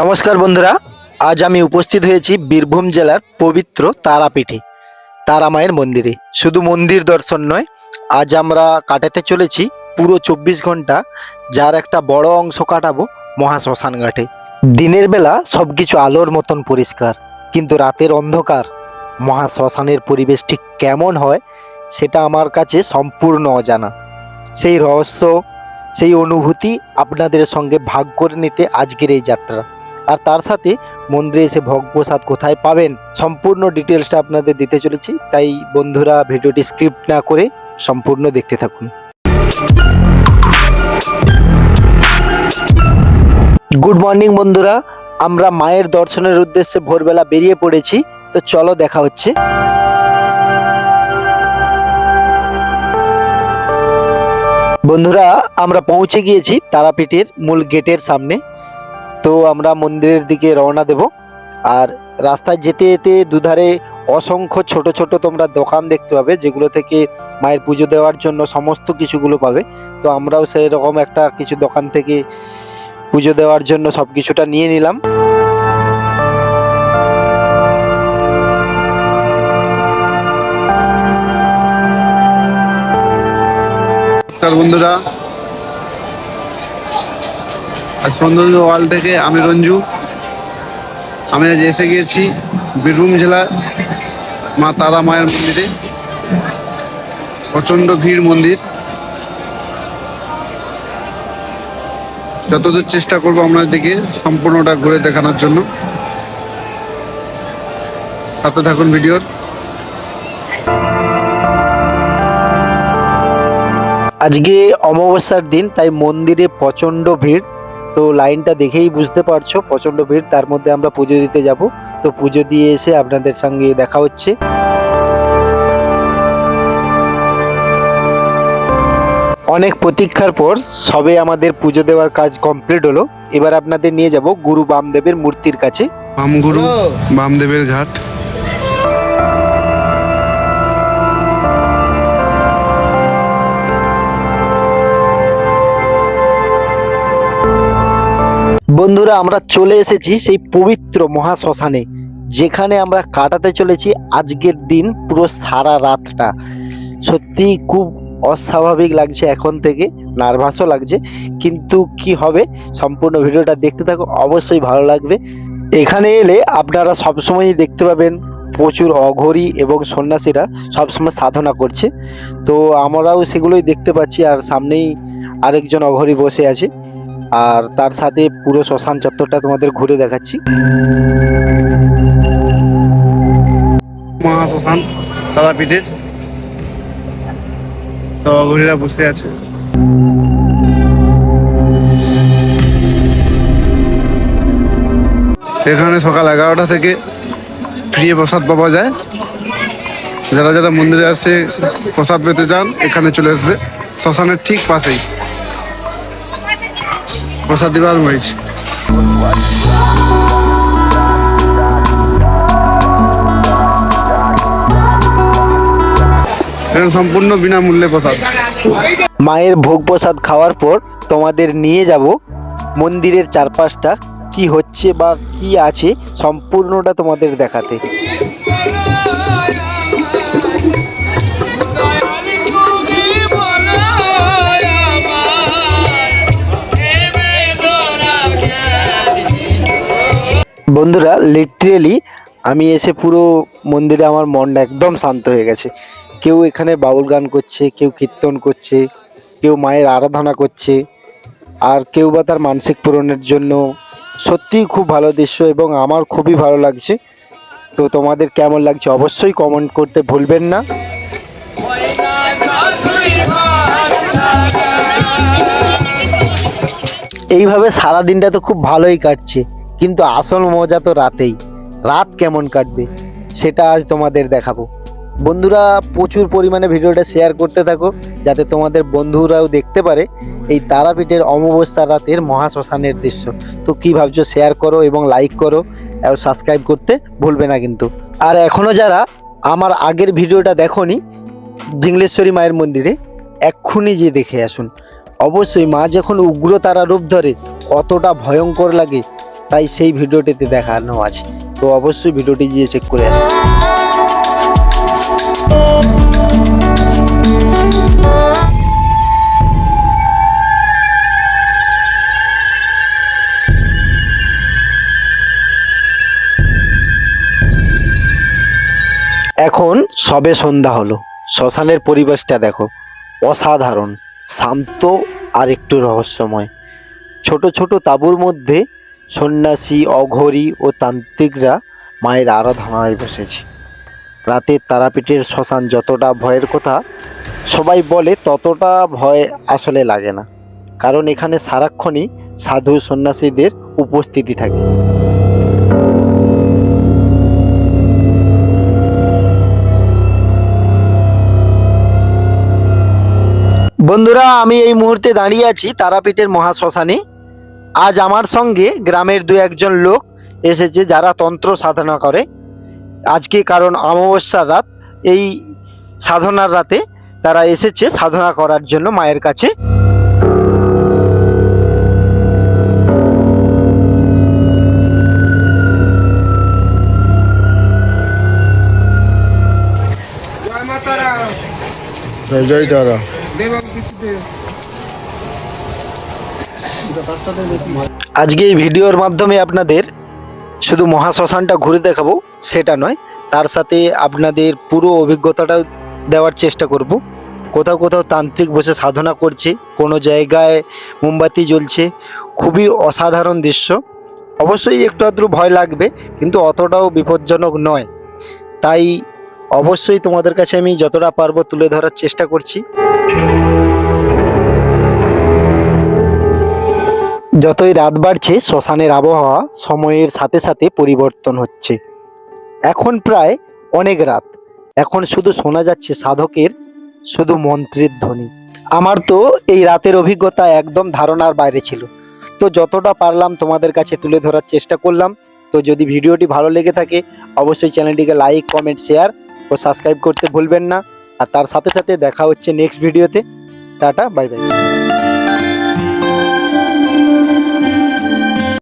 নমস্কার বন্ধুরা, আজ আমি উপস্থিত হয়েছি বীরভূম জেলার পবিত্র তারাপীঠে তারা মায়ের মন্দিরে। শুধু মন্দির দর্শন নয়, আজ আমরা কাটাতে চলেছি পুরো চব্বিশ ঘণ্টা, যার একটা বড় অংশ কাটাবো মহাশ্মশান ঘাটে। দিনের বেলা সব কিছু আলোর মতন পরিষ্কার, কিন্তু রাতের অন্ধকার, মহাশ্মশানের পরিবেশ ঠিক কেমন হয় সেটা আমার কাছে সম্পূর্ণ অজানা। সেই রহস্য, সেই অনুভূতি আপনাদের সঙ্গে ভাগ করে নিতে আজকের এই যাত্রা। আর তার সাথে মন্দিরে এসে ভোগ প্রসাদ কোথায় পাবেন সম্পূর্ণ ডিটেলসটা আপনাদের দিতে চলেছি। তাই বন্ধুরা, ভিডিওটি স্ক্রিপ্ট না করে সম্পূর্ণ দেখতে থাকুন। গুড মর্নিং বন্ধুরা, আমরা মায়ের দর্শনের উদ্দেশ্যে ভোরবেলা বেরিয়ে পড়েছি। তো চলো দেখা হচ্ছে। বন্ধুরা, আমরা পৌঁছে গিয়েছি তারাপীঠের মূল গেটের সামনে। তো আমরা মন্দিরের দিকে রওনা দেব। আর রাস্তায় যেতে যেতে দুধারে অসংখ্য ছোট ছোট তোমরা দোকান দেখতে পাবে, যেগুলো থেকে মায়ের পুজো দেওয়ার জন্য সমস্ত কিছুগুলো পাবে। তো আমরাও সেই রকম একটা কিছু দোকান থেকে পুজো দেওয়ার জন্য সব কিছুটা নিয়ে নিলাম। নমস্কার বন্ধুরা আজ সৌন্দর্য ওয়াল থেকে আমি রঞ্জু। আমি আজ এসে গিয়েছি বীরভূম জেলার মা তারা মায়ের মন্দিরে। প্রচণ্ড ভিড় মন্দির। যতদূর চেষ্টা করব আপনাদেরকে সম্পূর্ণটা ঘুরে দেখানোর জন্য। সাথে থাকুন ভিডিওর। আজকে অমাবস্যার দিন, তাই মন্দিরে প্রচণ্ড ভিড়। তো লাইনটা দেখেই বুঝতে পারছ প্রচণ্ড ভিড়। তার মধ্যে আমরা পুজো দিতে যাব। তো পুজো দিয়ে এসে আপনাদের সঙ্গে দেখা হচ্ছে। অনেক প্রতীক্ষার পর সবে আমাদের পুজো দেওয়ার কাজ কমপ্লিট হলো। এবার আপনাদের নিয়ে যাব গুরু বামদেবের মূর্তির কাছে। বামগুরু বামদেবের ঘাট। বন্ধুরা, আমরা চলে এসেছি সেই পবিত্র মহাশ্মশানে, যেখানে আমরা কাটাতে চলেছি আজকের দিন পুরো সারা রাতটা। সত্যি খুব অস্বাভাবিক লাগছে এখন থেকে, নার্ভাসও লাগছে, কিন্তু কি হবে, সম্পূর্ণ ভিডিওটা দেখতে থাকো, অবশ্যই ভালো লাগবে। এখানে এলে আপনারা সবসময়ই দেখতে পাবেন প্রচুর অঘরী এবং সন্ন্যাসীরা সবসময় সাধনা করছে। তো আমরাও সেগুলোই দেখতে পাচ্ছি, আর সামনেই আরেকজন অঘরী বসে আছে। আর তার সাথে পুরো শ্মশান চত্বরটা তোমাদের ঘুরে দেখাচ্ছি। মহাশ্মশান তারাপীঠের অঘরীরা বসে আছে। এখানে সকাল এগারোটা থেকে ফ্রি প্রসাদ পাওয়া যায়। যারা যারা মন্দিরে আসে প্রসাদ পেতে চান, এখানে চলে আসবে। শ্মশানের ঠিক পাশেই। প্রসাদ দিবার হয়েছে। সম্পূর্ণ বিনামূল্যে প্রসাদ। মায়ের ভোগ প্রসাদ খাওয়ার পর তোমাদের নিয়ে যাব। মন্দিরের চারপাশটা কি হচ্ছে বা কি আছে সম্পূর্ণটা তোমাদের দেখাতে। বন্ধুরা লিটারেলি আমি এসে পুরো মন্দিরে আমার মনটা একদম শান্ত হয়ে গেছে। কেউ এখানে বাউল গান করছে, কেউ কীর্তন করছে, কেউ মায়ের আরাধনা করছে, আর কেউ বা তার মানসিক পূরণের জন্য। সত্যিই খুব ভালো দৃশ্য এবং আমার খুবই ভালো লাগছে। তো তোমাদের কেমন লাগছে অবশ্যই কমেন্ট করতে ভুলবেন না। এইভাবে সারা দিনটা তো খুব ভালোই কাটছে। কিন্তু আসল মজা তো রাতেই। রাত কেমন কাটবে, সেটা আজ তোমাদের দেখাবো। বন্ধুরা, প্রচুর পরিমাণে ভিডিওটা শেয়ার করতে থাকো, যাতে তোমাদের বন্ধুরাও দেখতে পারে এই তারাপীঠের অমাবস্যা রাতের মহাশ্মশানের দৃশ্য। তো কী ভাবছ শেয়ার করো এবং লাইক করো, আর সাবস্ক্রাইব করতে ভুলবে না কিন্তু। আর এখনও যারা আমার আগের ভিডিওটা দেখোনি, জিংলেশ্বরী মায়ের মন্দিরে, এক্ষুনি যে দেখে আসুন। অবশ্যই মা যখন উগ্র তারা রূপ ধরে, কতটা ভয়ঙ্কর লাগে তাই সেই ভিডিওটিতে দেখানো আছে। তো অবশ্যই ভিডিওটি গিয়ে চেক করে আসুন। এখন সবে সন্ধ্যা হলো। শ্মশানের পরিবেশটা দেখো, অসাধারণ, শান্ত আর একটু রহস্যময়। ছোট ছোট তাঁবুর মধ্যে সন্ন্যাসী, অঘরী ও তান্ত্রিকরা মায়ের আরাধনায় বসেছে। রাতের তারাপীঠের শ্মশান যতটা ভয়ের কথা, সবাই বলে ততটা ভয় আসলে লাগে না। কারণ এখানে সারাক্ষণই সাধু সন্ন্যাসীদের উপস্থিতি থাকে। বন্ধুরা, আমি এই মুহূর্তে দাঁড়িয়ে আছি তারাপীঠের মহাশ্মশানে। আজ আমার সঙ্গে গ্রামের দু একজন লোক এসেছে যারা তন্ত্র সাধনা করে। আজকে কারণ অমাবস্যার রাত এই সাধনার রাতে তারা এসেছে সাধনা করার জন্য মায়ের কাছে। জয় তারা। আজকে এই ভিডিওর মাধ্যমে আপনাদের শুধু মহাশ্মশানটা ঘুরে দেখাবো, সেটা নয়, তার সাথে আপনাদের পুরো অভিজ্ঞতাটাও দেওয়ার চেষ্টা করব। কোথাও কোথাও তান্ত্রিক বসে সাধনা করছে, কোনো জায়গায় মোমবাতি জ্বলছে, খুবই অসাধারণ দৃশ্য। অবশ্যই একটু আধটু ভয় লাগবে, কিন্তু অতটাও বিপজ্জনক নয়। তাই অবশ্যই তোমাদের কাছে আমি যতটা পারব তুলে ধরার চেষ্টা করছি। যতই রাত বাড়ছে, শ্মশানের আবহাওয়া সময়ের সাথে সাথে পরিবর্তন হচ্ছে। এখন প্রায় অনেক রাত। এখন শুধু শোনা যাচ্ছে সাধকের, শুধু মন্ত্রের ধ্বনি। আমার তো এই রাতের অভিজ্ঞতা একদম ধারণার বাইরে ছিল। তো যতটা পারলাম তোমাদের কাছে তুলে ধরার চেষ্টা করলাম। তো যদি ভিডিওটি ভালো লেগে থাকে, অবশ্যই চ্যানেলটিকে লাইক কমেন্ট শেয়ার ও সাবস্ক্রাইব করতে ভুলবেন না। আর তার সাথে সাথে দেখা হচ্ছে নেক্সট ভিডিওতে টাটা বাই বাই